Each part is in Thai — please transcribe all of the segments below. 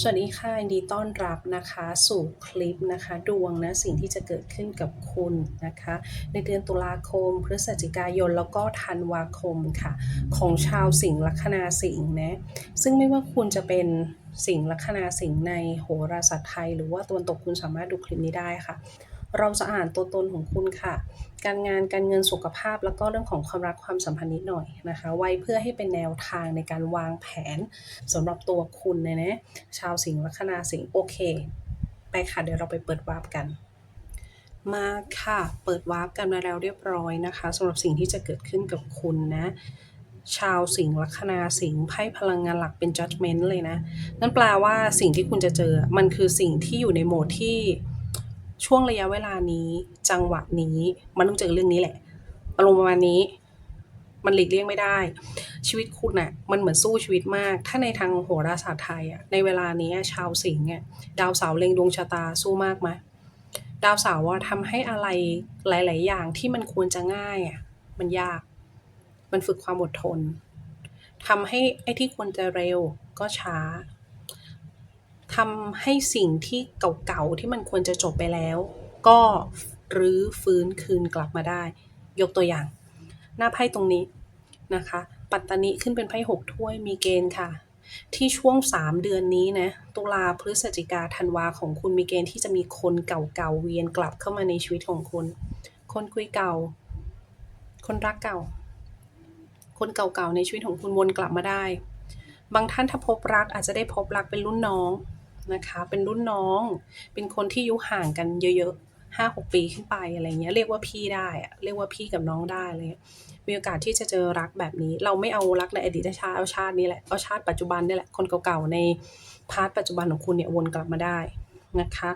สวัสดีค่ะยินดีต้อนรับนะคะสู่คลิปนะคะดวงนะสิ่งที่จะเกิดขึ้นกับคุณนะคะ ในเดือนตุลาคม พฤศจิกายนแล้วก็ธันวาคมค่ะ ของชาวสิงห์ลัคนาสิงห์นะซึ่งไม่ว่าคุณจะเป็นสิงห์ลัคนาสิงห์ในโหราศาสตร์ไทย หรือว่าตะวันตกคุณสามารถดูคลิปนี้ได้ค่ะ เราจะอ่านตัวตนของคุณค่ะ การงานการเงินสุขภาพ แล้วก็เรื่องของความรักความสัมพันธ์นิดหน่อยนะคะ ไว้เพื่อให้เป็นแนวทางในการวางแผนสำหรับตัวคุณนะนะชาวสิงห์ลัคนาสิงห์โอเค ไปค่ะเดี๋ยวเราไปเปิดวาร์ปกันมาค่ะ เปิดวาร์ปกันมาแล้วเรียบร้อยนะคะสำหรับสิ่งที่จะเกิดขึ้นกับคุณนะ ชาวสิงห์ลัคนาสิงห์ไพ่พลังงานหลักเป็น judgment เลยนะ นั่นแปลว่าสิ่งที่คุณจะเจอ มันคือสิ่งที่อยู่ในโหมดที่ ช่วงระยะเวลานี้ จังหวะนี้ มันต้องเจอเรื่องนี้แหละอารมณ์ประมาณนี้ มันหลีกเลี่ยงไม่ได้ ชีวิตคุณน่ะ มันเหมือนสู้ชีวิตมาก ถ้าในทางโหราศาสตร์ไทยอะในเวลานี้ชาวสิงห์เนี่ยดาวเสาร์เล็งดวงชะตาสู้มากไหมดาวเสาร์ว่าทำให้อะไรหลาย ๆ อย่างที่มันควรจะง่ายอะมันยาก มันฝึกความอดทนทำให้ไอ้ที่ควรจะเร็วก็ช้า ทำให้สิ่งที่เก่าๆที่มันควรจะจบไปแล้ว ก็รื้อฟื้นคืนกลับมาได้ ยกตัวอย่าง หน้าไพ่ตรงนี้นะคะ ปัตตานิขึ้นเป็นไพ่หกถ้วยมีเกณฑ์ค่ะ ที่ช่วง 3 เดือนนี้นะตุลาพฤศจิกาธันวาของคุณมีเกณฑ์ที่จะมีคนเก่าๆเวียนกลับเข้ามาในชีวิตของคุณ คนคุยเก่า คนรักเก่า คนเก่าๆในชีวิตของคุณวนกลับมาได้ บางท่านถ้าพบรักอาจจะได้พบรักเป็นรุ่นน้อง นะคะ เป็นรุ่นน้อง เป็นคนที่อายุห่างกันเยอะๆห้าหกปีขึ้นไปอะไรเงี้ยเรียกว่าพี่ได้อะเรียกว่าพี่กับน้องได้อะไรเลยมีโอกาสที่จะเจอรักแบบนี้ เราไม่เอารักในอดีตชาติเอาชาตินี้แหละเอาชาติปัจจุบันนี่แหละคนเก่าๆในพาร์ทปัจจุบันของคุณเนี่ยวนกลับมาได้นะคะ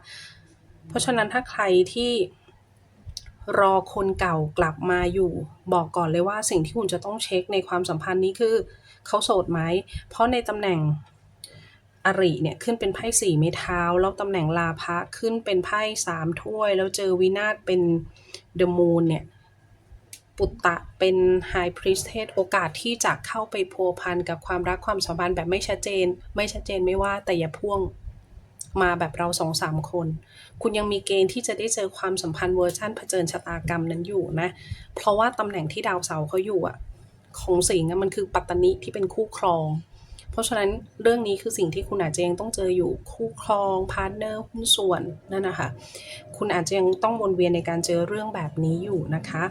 เพราะฉะนั้นถ้าใครที่รอคนเก่ากลับมาอยู่ บอกก่อนเลยว่าสิ่งที่คุณจะต้องเช็คในความสัมพันธ์นี้คือ เขาโสดไหม เพราะในตำแหน่ง อริเนี่ยขึ้นเป็นไพ่สี่ไม้เท้า แล้วตำแหน่งลาภะขึ้นเป็นไพ่สามถ้วย แล้วเจอวินาศเป็นเดอะมูนเนี่ยปุตตะเป็นไฮพริสเทสโอกาสที่จะเข้าไปพัวพันกับความรักความสัมพันธ์แบบไม่ชัดเจน ไม่ชัดเจนไม่ว่าแต่อย่าพ่วงมาแบบเราสองสามคน คุณยังมีเกณฑ์ที่จะได้เจอความสัมพันธ์เวอร์ชันเผชิญชะตากรรมนั้นอยู่นะ เพราะว่าตำแหน่งที่ดาวเสาร์เขาอยู่อะของสิงห์มันคือปัตตานิที่เป็นคู่ครอง ราะฉะนั้นเรื่องนี้คือสิ่งที่คุณอาจจะยังต้องเจออยู่คู่ครองพาร์ทเนอร์หุ้นส่วนนั่นนะคะคุณอาจจะยังต้องวนเวียนในการเจอเรื่องแบบนี้อยู่นะคะ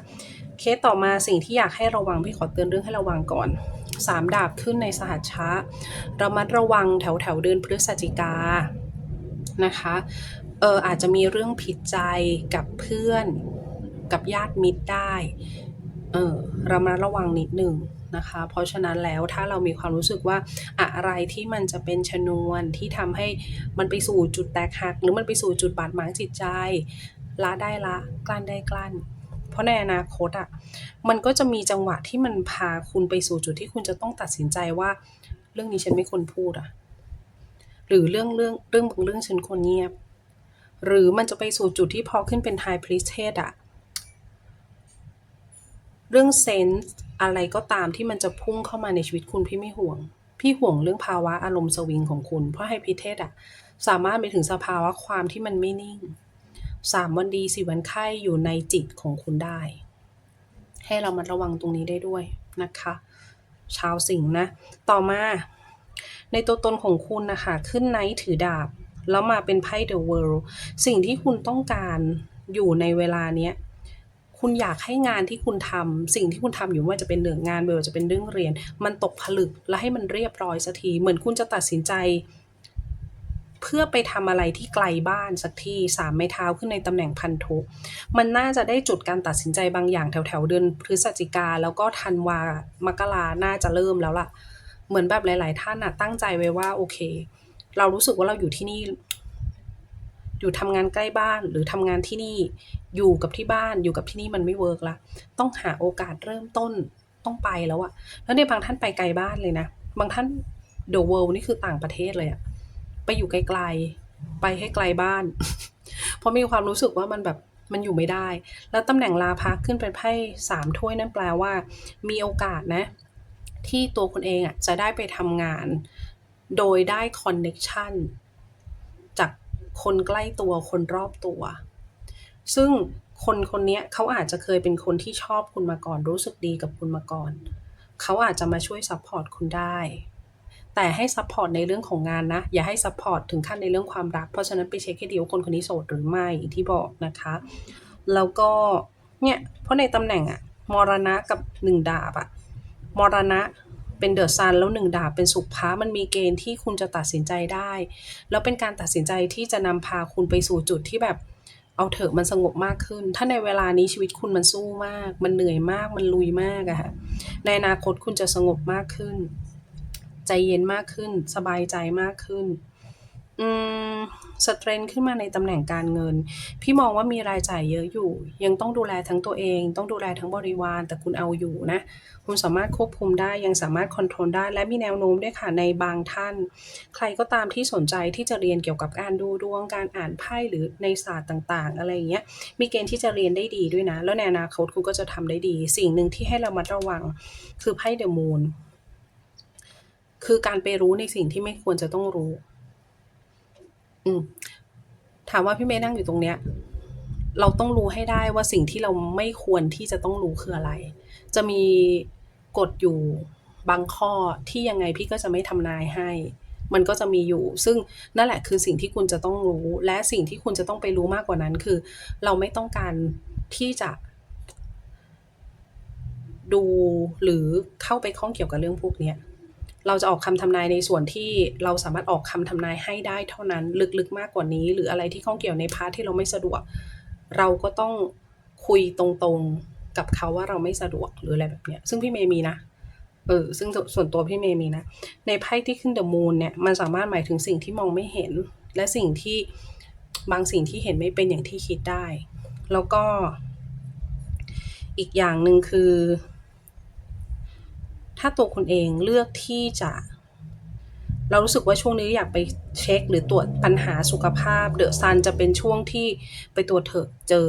เคสต่อมาสิ่งที่อยากให้ระวังพี่ขอเตือนเรื่องให้ระวังก่อนสามดาบขึ้นในสหัชชะระมัดระวังแถวแถวเดือนพฤศจิกานะคะเอออาจจะมีเรื่องผิดใจกับเพื่อนกับญาติมิตรได้ เออระมัดระวังนิดหนึ่ง นะคะ เพราะฉะนั้นแล้วถ้าเรามีความรู้สึกว่าอะไรที่มันจะเป็นชนวนที่ทำให้มันไปสู่จุดแตกหัก หรือมันไปสู่จุดบาดหมางจิตใจละได้ละกลั้นได้กลั้น เพราะในอนาคตอะ่ะมันก็จะมีจังหวะที่มันพาคุณไปสู่จุดที่คุณจะต้องตัดสินใจว่า เรื่องนี้ฉันไม่ควรพูดอะหรือเรื่องเรื่องเรื่องบางเรื่องฉันควรเงียบ หรือมันจะไปสู่จุดที่พอขึ้นเป็น High Priestess อะ เรื่องเซนส์อะไรก็ตามที่มันจะพุ่งเข้ามาในชีวิตคุณพี่ไม่ห่วง พี่ห่วงเรื่องภาวะอารมณ์สวิงของคุณ เพราะไฮพิเทสอะสามารถไปถึงสภาวะความที่มันไม่นิ่งสามวันดีสี่วันไข้อยู่ในจิตของคุณได้ ให้เรามาระวังตรงนี้ได้ด้วยนะคะ ชาวสิงห์นะ ต่อมา ในตัวตนของคุณนะคะขึ้นไนท์ถือดาบ แล้วมาเป็นไพ่ The World สิ่งที่คุณต้องการอยู่ในเวลาเนี้ย คุณอยากให้งานที่คุณทำสิ่งที่คุณทำอยู่ไม่ว่าจะเป็นเรื่องงานไม่ว่าจะเป็นเรื่องเรียน มันตกผลึกและให้มันเรียบร้อยสักที เหมือนคุณจะตัดสินใจ เพื่อไปทำอะไรที่ไกลบ้านสักทีสามไม้เท้าขึ้นในตำแหน่งพันธุมันน่าจะได้จุดการตัดสินใจบางอย่างแถวๆเดือนพฤศจิกาแล้วก็ธันวามกราน่าจะเริ่มแล้วล่ะ เหมือนแบบหลาย ๆ ท่านน่ะตั้งใจไว้ว่าโอเค เรารู้สึกว่าเราอยู่ที่นี่ อยู่ทำงานใกล้บ้านหรือทำงานที่นี่อยู่กับที่บ้านอยู่กับที่นี่มันไม่เวิร์กละต้องหาโอกาสเริ่มต้นต้องไปแล้วอะแล้วเนี่ยบางท่านไปไกลบ้านเลยนะ บางท่านเดอะเวิลด์นี่คือต่างประเทศเลยอะไปอยู่ไกลๆไปให้ไกลบ้าน เพราะมีความรู้สึกว่ามันแบบมันอยู่ไม่ได้ แล้วตำแหน่งลาพักขึ้นเป็นไพ่สามถ้วยนั่นแปลว่า มีโอกาสนะ ที่ตัวคุณเองอะจะได้ไปทำงาน โดยได้คอนเน็กชัน คนใกล้ตัวคนรอบตัว ซึ่งคนคนนี้เขาอาจจะเคยเป็นคนที่ชอบคุณมาก่อน รู้สึกดีกับคุณมาก่อน เขาอาจจะมาช่วยซัพพอร์ตคุณได้ แต่ให้ซัพพอร์ตในเรื่องของงานนะ อย่าให้ซัพพอร์ตถึงขั้นในเรื่องความรัก เพราะฉะนั้นไปเช็คให้ดีว่าคนคนนี้โสดหรือไม่ที่บอกนะคะ แล้วก็เนี่ยเพราะในตำแหน่งอะมรณะกับหนึ่งดาบอะมรณะ เป็นเดอะซันแล้วหนึ่งดาบเป็นสุภามันมีเกณฑ์ที่คุณจะตัดสินใจได้ แล้วเป็นการตัดสินใจที่จะนำพาคุณไปสู่จุดที่แบบเอาเถอะมันสงบมากขึ้น ถ้าในเวลานี้ชีวิตคุณมันสู้มาก มันเหนื่อยมาก มันลุยมากอะค่ะ ในอนาคตคุณจะสงบมากขึ้น ใจเย็นมากขึ้น สบายใจมากขึ้น อืมสเตรนขึ้นมาในตำแหน่งการเงิน พี่มองว่ามีรายจ่ายเยอะอยู่ ยังต้องดูแลทั้งตัวเอง ต้องดูแลทั้งบริวาร แต่คุณเอาอยู่นะ คุณสามารถควบคุมได้ ยังสามารถคอนโทรลได้ และมีแนวโน้มด้วยค่ะในบางท่าน ใครก็ตามที่สนใจที่จะเรียนเกี่ยวกับการดูดวง การอ่านไพ่หรือในศาสตร์ต่างๆ อะไรอย่างเงี้ย มีเกณฑ์ที่จะเรียนได้ดีด้วยนะ แล้วในอนาคตคุณก็จะทำได้ดี สิ่งหนึ่งที่ให้เระมัดระวัง คือไพ่เดอะมูน คือการไปรู้ในสิ่งที่ไม่ควรจะต้องรู้ อืมถามว่าพี่เมย์นั่งอยู่ตรงเนี้ย เราต้องรู้ให้ได้ว่าสิ่งที่เราไม่ควรที่จะต้องรู้คืออะไร จะมีกฎอยู่บางข้อที่ยังไงพี่ก็จะไม่ทำนายให้ มันก็จะมีอยู่ ซึ่งนั่นแหละคือสิ่งที่คุณจะต้องรู้ และสิ่งที่คุณจะต้องไปรู้มากกว่านั้นคือ เราไม่ต้องการที่จะ ดูหรือเข้าไปข้องเกี่ยวกับเรื่องพวกเนี้ย เราจะออกคำทำนายในส่วนที่เราสามารถออกคำทำนายให้ได้เท่านั้นลึกๆมากกว่านี้ หรืออะไรที่ข้องเกี่ยวในพาร์ทที่เราไม่สะดวก เราก็ต้องคุยตรงๆกับเขาว่าเราไม่สะดวกหรืออะไรแบบเนี้ย ซึ่งพี่เมย์มีนะเออซึ่งส่วนตัวพี่เมย์มีนะ ในไพ่ที่ขึ้นเดอะมูนเนี่ยมันสามารถหมายถึงสิ่งที่มองไม่เห็น และสิ่งที่บางสิ่งที่เห็นไม่เป็นอย่างที่คิดได้ แล้วก็อีกอย่างหนึ่งคือาตัวคุณเองเลือกที่จะ เรารู้สึกว่าช่วงนี้อยากไปเช็คหรือตรวจปัญหาสุขภาพ เดอะซันจะเป็นช่วงที่ไปตรวจเถอะเจอ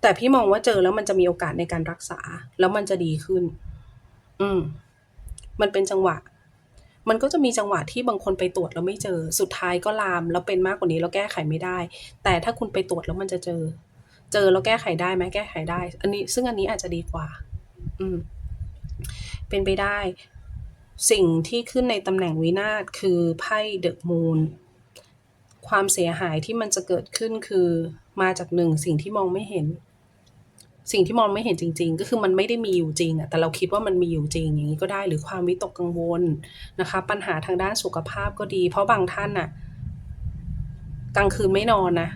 แต่พี่มองว่าเจอแล้วมันจะมีโอกาสในการรักษา แล้วมันจะดีขึ้น อืม มันเป็นจังหวะ มันก็จะมีจังหวะที่บางคนไปตรวจแล้วไม่เจอ สุดท้ายก็ลาม แล้วเป็นมากกว่านี้แล้วแก้ไขไม่ได้ แต่ถ้าคุณไปตรวจแล้วมันจะเจอ เจอแล้วแก้ไขได้ไหมแก้ไขได้ อันนี้ ซึ่งอันนี้อาจจะดีกว่า อืม เป็นไปได้ สิ่งที่ขึ้นในตำแหน่งวินาศคือไพ่เดอะมูนความเสียหายที่มันจะเกิดขึ้นคือมาจากหนึ่งสิ่งที่มองไม่เห็น สิ่งที่มองไม่เห็นจริง ๆ ก็คือมันไม่ได้มีอยู่จริงอะแต่เราคิดว่ามันมีอยู่จริงอย่างนี้ก็ได้หรือความวิตกกังวลนะคะ ปัญหาทางด้านสุขภาพก็ดี เพราะบางท่านน่ะกลางคืนไม่นอนนะ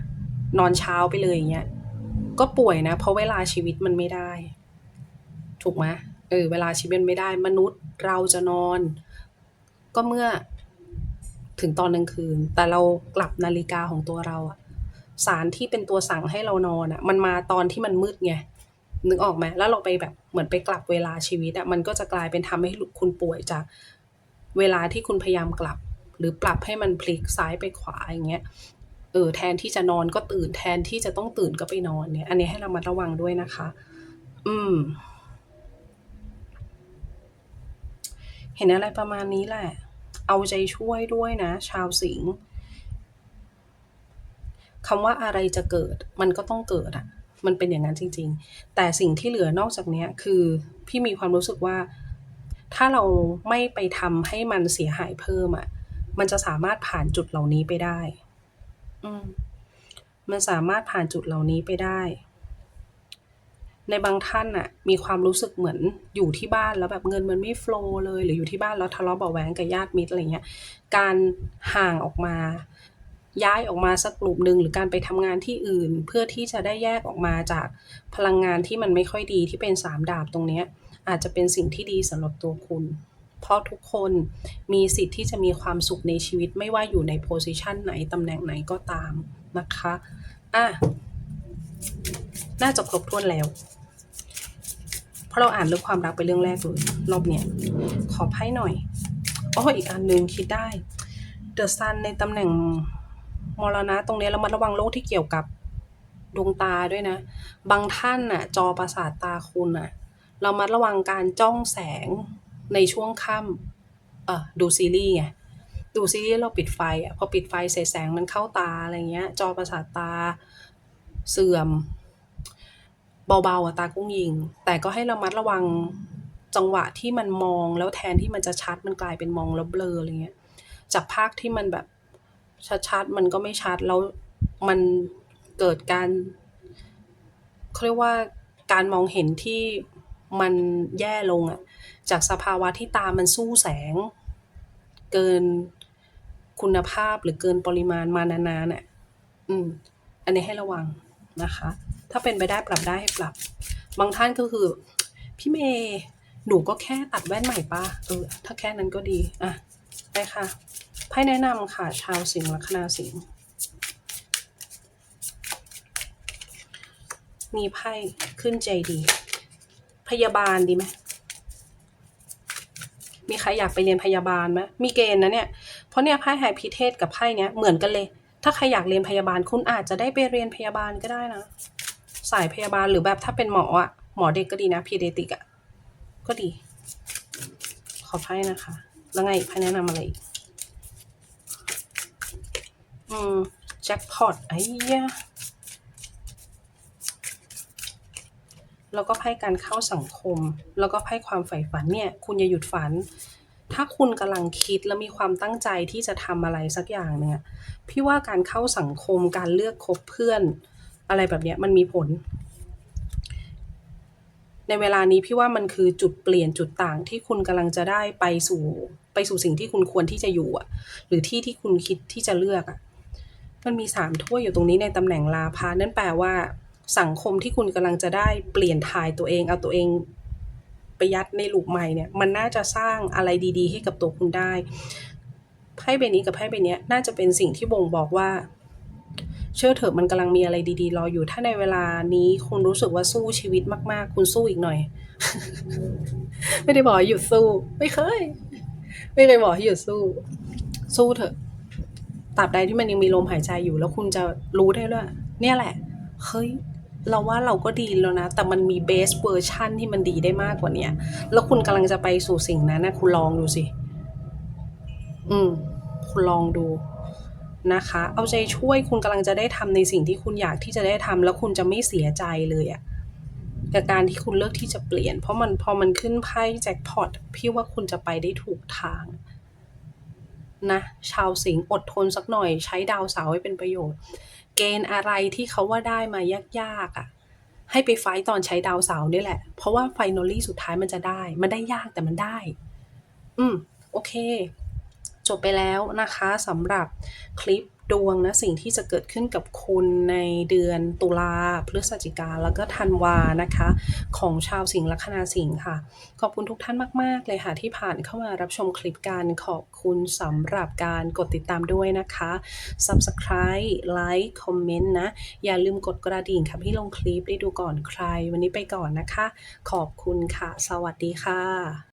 นอนเช้าไปเลยอย่างเงี้ยก็ป่วยนะ เพราะเวลาชีวิตมันไม่ได้ ถูกไหม เออเวลาชีวิตไม่ได้ มนุษย์เราจะนอน ก็เมื่อถึงตอนกลางคืน แต่เรากลับนาฬิกาของตัวเราอะสารที่เป็นตัวสั่งให้เรานอนอะมันมาตอนที่มันมืดไงนึกออกไหมแล้วเราไปแบบเหมือนไปกลับเวลาชีวิตอะมันก็จะกลายเป็นทำให้คุณป่วยจากเวลาที่คุณพยายามกลับ หรือปรับให้มันพลิกซ้ายไปขวาอย่างเงี้ยเออแทนที่จะนอนก็ตื่นแทนที่จะต้องตื่นก็ไปนอนเนี่ย อันนี้ให้เระมัดระวังด้วยนะคะ อืม เห็นอะไรประมาณนี้แหละ เอาใจช่วยด้วยนะ ชาวสิงห์คำว่าอะไรจะเกิด มันก็ต้องเกิดอะมันเป็นอย่างนั้นจริง ๆ แต่สิ่งที่เหลือนอกจากนี้คือพี่มีความรู้สึกว่า ถ้าเราไม่ไปทำให้มันเสียหายเพิ่มอะมันจะสามารถผ่านจุดเหล่านี้ไปได้ อืมมันสามารถผ่านจุดเหล่านี้ไปได้ ในบางท่านน่ะมีความรู้สึกเหมือนอยู่ที่บ้านแล้วแบบเงินมันไม่โฟล์เลย หรืออยู่ที่บ้านแล้วทะเลาะเบาะแว้งกับญาติมิตรอะไรเงี้ยการห่างออกมาย้ายออกมาสักกลุ่มหนึ่งหรือการไปทำงานที่อื่น เพื่อที่จะได้แยกออกมาจากพลังงานที่มันไม่ค่อยดีที่เป็นสามดาบตรงเนี้ยอาจจะเป็นสิ่งที่ดีสำหรับตัวคุณ เพราะทุกคนมีสิทธิ์ที่จะมีความสุขในชีวิตไม่ว่าอยู่ในโพสิชันไหนตำแหน่งไหนก็ตามนะคะอะน่าจะครบถ้วนแล้ว เพราะเราอ่านเรื่องความรักไปเรื่องแรกเลยรอบเนี้ยขอไพ่หน่อยอ๋ออีกอันหนึ่งคิดได้ The Sun ในตำแหน่งมรณะตรงนี้ยระมัดระวังโรคที่เกี่ยวกับดวงตาด้วยนะ บางท่านน่ะ จอประสาทตาคุณน่ะเรามัดระวังการจ้องแสงในช่วงค่ำเออดูซีรีส์ไงดูซีรีส์เราปิดไฟอะพอปิดไฟเสแสงมันเข้าตาอะไรเงี้ย จอประสาทตาเสื่อม เบาๆอะตากุ้งยิง แต่ก็ให้ระมัดระวังจังหวะที่มันมองแล้วแทนที่มันจะชัดมันกลายเป็นมองแล้วเบลออะไรเงี้ย จากภาคที่มันแบบชัดๆมันก็ไม่ชัดแล้วมันเกิดการเขาเรียกว่าการมองเห็นที่มันแย่ลงอะจากสภาวะที่ตามันสู้แสง เกินคุณภาพหรือเกินปริมาณมานานๆน่ะ อืม อันนี้ให้ระวัง นะคะ ถ้าเป็นไปได้ปรับได้ให้ปรับ บางท่านก็คือ พี่เมย์หนูก็แค่ตัดแว่นใหม่ปะเออถ้าแค่นั้นก็ดีอะไปค่ะไพ่แนะนำค่ะ ชาวสิงห์ลัคนาสิงห์มีไพ่ขึ้นใจดี พยาบาลดีไหมมีใครอยากไปเรียนพยาบาลไหมมีเกณฑ์นะเนี่ย เพราะเนี่ยไพ่ไฮพิเทศกับไพ่เนี้ยเหมือนกันเลย ถ้าใครอยากเรียนพยาบาลคุณอาจจะได้ไปเรียนพยาบาลก็ได้นะ สายพยาบาลหรือแบบถ้าเป็นหมออะหมอเด็กก็ดีนะพีเดติกอะก็ดี ขอไพ่นะคะ แล้วไงไพ่แนะนำอะไรอีกอืมแจ็คพอตไอ้ยะแล้วก็ไพ่การเข้าสังคม แล้วก็ไพ่ความใฝ่ฝันเนี่ย คุณอย่าหยุดฝัน ถ้าคุณกำลังคิดและมีความตั้งใจที่จะทำอะไรสักอย่างเนี่ย พี่ว่าการเข้าสังคมการเลือกคบเพื่อน อะไรแบบเนี้ยมันมีผล ในเวลานี้พี่ว่ามันคือจุดเปลี่ยนจุดต่างที่คุณกำลังจะได้ไปสู่ไปสู่สิ่งที่คุณควรที่จะอยู่อะหรือที่ที่คุณคิดที่จะเลือกอะมันมีสามถ้วยอยู่ตรงนี้ในตำแหน่งลาพานั่นแปลว่า สังคมที่คุณกำลังจะได้เปลี่ยนถ่ายตัวเองเอาตัวเองไปยัดในลูกใหม่เนี่ย มันน่าจะสร้างอะไรดี ๆ ให้กับตัวคุณได้ ไพ่ใบนี้กับไพ่ใบนี้น่าจะเป็นสิ่งที่บ่งบอกว่า เชื่อเถอะมันกำลังมีอะไรดีๆ รออยู่ ถ้าในเวลานี้คุณรู้สึกว่าสู้ชีวิตมาก ๆ คุณสู้อีกหน่อย ไม่ได้บอกหยุดสู้ ไม่เคย ไม่เคยบอกให้หยุดสู้ สู้เถอะตราบใดที่มันยังมีลมหายใจอยู่ แล้วคุณจะรู้ได้ด้วยเนี่ยแหละเฮ้ยเราว่าเราก็ดีแล้วนะ แต่มันมีเบสเวอร์ชั่นที่มันดีได้มากกว่าเนี้ยแล้วคุณกำลังจะไปสู่สิ่งนั้นนะคุณลองดูสิ อืม คุณลองดูนะคะ เอาใจช่วยคุณกำลังจะได้ทำในสิ่งที่คุณอยากที่จะได้ทำแล้วคุณจะไม่เสียใจเลยอะกับการที่คุณเลือกที่จะเปลี่ยน เพราะมันพอมันขึ้นไพ่แจ็คพอตพี่ว่าคุณจะไปได้ถูกทางนะชาวสิงห์อดทนสักหน่อยใช้ดาวเสาให้เป็นประโยชน์ เกณฑ์อะไรที่เขาว่าได้มายากๆอะ่ะ ให้ไปไฟตอนใช้ดาวเสาร์นี่แหละ เพราะว่าไฟนอลลี่สุดท้ายมันจะได้ มันได้ยากแต่มันได้ อืม โอเค จบไปแล้วนะคะสำหรับคลิปดวงนะสิ่งที่จะเกิดขึ้นกับคุณในเดือนตุลาพฤศจิกาแล้วก็ธันวานะคะ ของชาวสิงห์ลัคนาสิงห์ค่ะ ขอบคุณทุกท่านมาก ๆ เลยค่ะ ที่ผ่านเข้ามารับชมคลิปกันขอบคุณสำหรับการกดติดตามด้วยนะคะ Subscribe Like คอมเมนต์นะ อย่าลืมกดกระดิ่งค่ะพี่ลงคลิปได้ดูก่อนใคร วันนี้ไปก่อนนะคะ ขอบคุณค่ะ สวัสดีค่ะ